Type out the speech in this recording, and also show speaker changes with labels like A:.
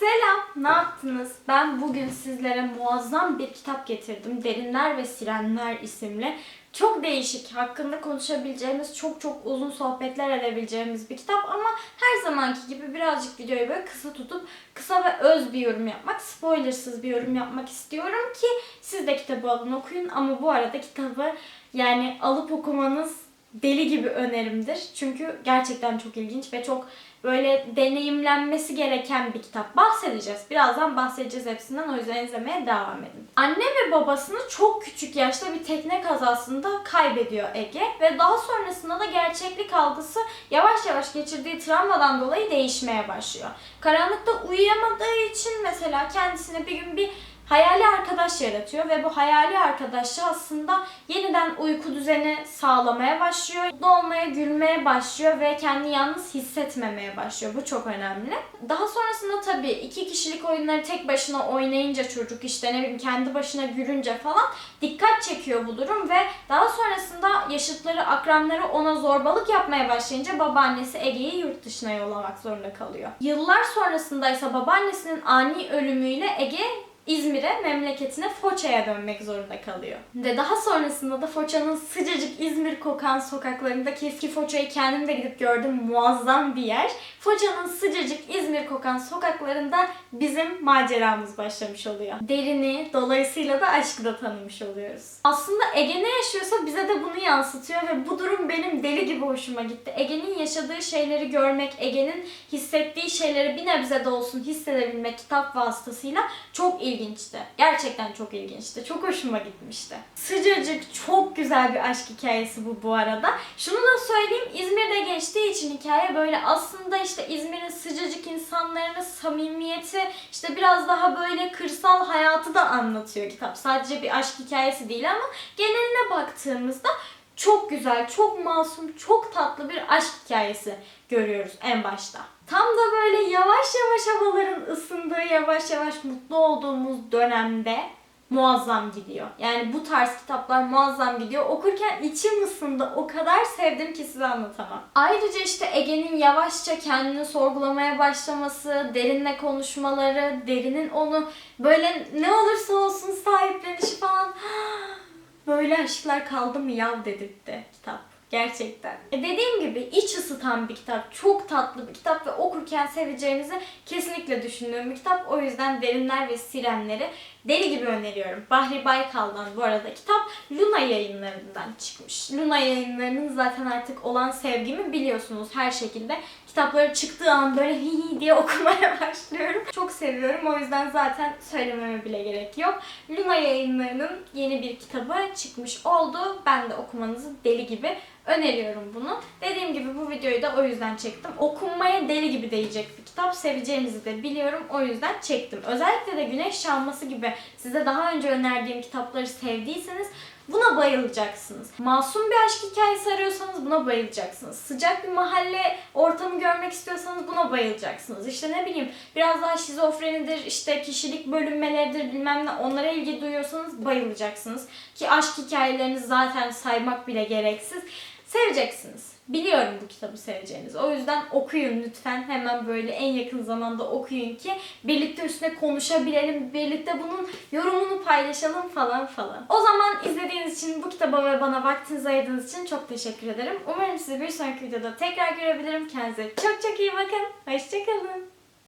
A: Selam, ne yaptınız? Ben bugün sizlere muazzam bir kitap getirdim. Derinler ve Sirenler isimli. Çok değişik, hakkında konuşabileceğimiz, çok çok uzun sohbetler edebileceğimiz bir kitap ama her zamanki gibi birazcık videoyu böyle kısa tutup kısa ve öz bir yorum yapmak, spoilersız bir yorum yapmak istiyorum ki siz de kitabı alın okuyun ama bu arada kitabı yani alıp okumanız deli gibi önerimdir. Çünkü gerçekten çok ilginç ve çok böyle deneyimlenmesi gereken bir kitap. Bahsedeceğiz. Birazdan bahsedeceğiz hepsinden. O yüzden izlemeye devam edin. Anne ve babasını çok küçük yaşta bir tekne kazasında kaybediyor Ege ve daha sonrasında da gerçeklik algısı yavaş yavaş geçirdiği travmadan dolayı değişmeye başlıyor. Karanlıkta uyuyamadığı için mesela kendisine bir gün bir hayali arkadaş yaratıyor ve bu hayali arkadaşı aslında yeniden uyku düzeni sağlamaya başlıyor. Mutlu olmaya, gülmeye başlıyor ve kendini yalnız hissetmemeye başlıyor. Bu çok önemli. Daha sonrasında tabii iki kişilik oyunları tek başına oynayınca çocuk işte ne bileyim kendi başına gülünce falan dikkat çekiyor bu durum ve daha sonrasında yaşıtları, akranları ona zorbalık yapmaya başlayınca babaannesi Ege'yi yurt dışına yollamak zorunda kalıyor. Yıllar sonrasında ise babaannesinin ani ölümüyle Ege İzmir'e, memleketine Foça'ya dönmek zorunda kalıyor. Ve daha sonrasında da Foça'nın sıcacık İzmir kokan sokaklarında ki eski Foça'yı kendim de gidip gördüm muazzam bir yer. Foça'nın sıcacık İzmir kokan sokaklarında bizim maceramız başlamış oluyor. Derini, dolayısıyla da aşkı da tanımış oluyoruz. Aslında Ege ne yaşıyorsa bize de bunu yansıtıyor ve bu durum benim deli gibi hoşuma gitti. Ege'nin yaşadığı şeyleri görmek, Ege'nin hissettiği şeyleri bir nebze de olsun hissedebilmek kitap vasıtasıyla çok ilginçti. Gerçekten çok ilginçti. Çok hoşuma gitmişti. Sıcacık, çok güzel bir aşk hikayesi bu bu arada. Şunu da söyleyeyim, İzmir'de geçtiği için hikaye böyle aslında işte İzmir'in sıcacık insanlarının samimiyeti, işte biraz daha böyle kırsal hayatı da anlatıyor kitap. Sadece bir aşk hikayesi değil ama geneline baktığımızda çok güzel, çok masum, çok tatlı bir aşk hikayesi görüyoruz en başta. Tam da böyle yavaş yavaş havaların ısındığı, yavaş yavaş mutlu olduğumuz dönemde muazzam gidiyor. Yani bu tarz kitaplar muazzam gidiyor. Okurken içim ısındı. O kadar sevdim ki size anlatamam. Ayrıca işte Ege'nin yavaşça kendini sorgulamaya başlaması, derinle konuşmaları, derinin onu böyle ne olursa olsun sahiplenişi falan böyle aşklar kaldı mı yav dedirtti kitap. Gerçekten. E dediğim gibi iç ısıtan bir kitap. Çok tatlı bir kitap ve okurken seveceğinizi kesinlikle düşündüğüm bir kitap. O yüzden Derinler ve Sirenleri deli gibi öneriyorum. Bahri Baykal'dan bu arada kitap Luna yayınlarından çıkmış. Luna yayınlarının zaten artık olan sevgimi biliyorsunuz her şekilde. Kitapları çıktığı an böyle hi diye okumaya başlıyorum. Seviyorum. O yüzden zaten söylememe bile gerek yok. Luna yayınlarının yeni bir kitabı çıkmış oldu. Ben de okumanızı deli gibi öneriyorum bunu. Dediğim gibi bu videoyu da o yüzden çektim. Okunmaya deli gibi değecek bir kitap. Seveceğinizi de biliyorum. O yüzden çektim. Özellikle de Güneş Çalması gibi size daha önce önerdiğim kitapları sevdiyseniz Buna bayılacaksınız. Masum bir aşk hikayesi arıyorsanız buna bayılacaksınız. Sıcak bir mahalle ortamı görmek istiyorsanız buna bayılacaksınız. İşte ne bileyim biraz daha şizofrenidir, işte kişilik bölünmeleridir bilmem ne onlara ilgi duyuyorsanız bayılacaksınız. Ki aşk hikayelerinizi zaten saymak bile gereksiz. Seveceksiniz. Biliyorum bu kitabı seveceğinizi. O yüzden okuyun lütfen. Hemen böyle en yakın zamanda okuyun ki birlikte üstüne konuşabilelim. Birlikte bunun yorumunu paylaşalım falan falan. O zaman izlediğiniz için bu kitaba ve bana vaktinizi ayırdığınız için çok teşekkür ederim. Umarım sizi bir sonraki videoda tekrar görebilirim. Kendinize çok çok iyi bakın. Hoşçakalın.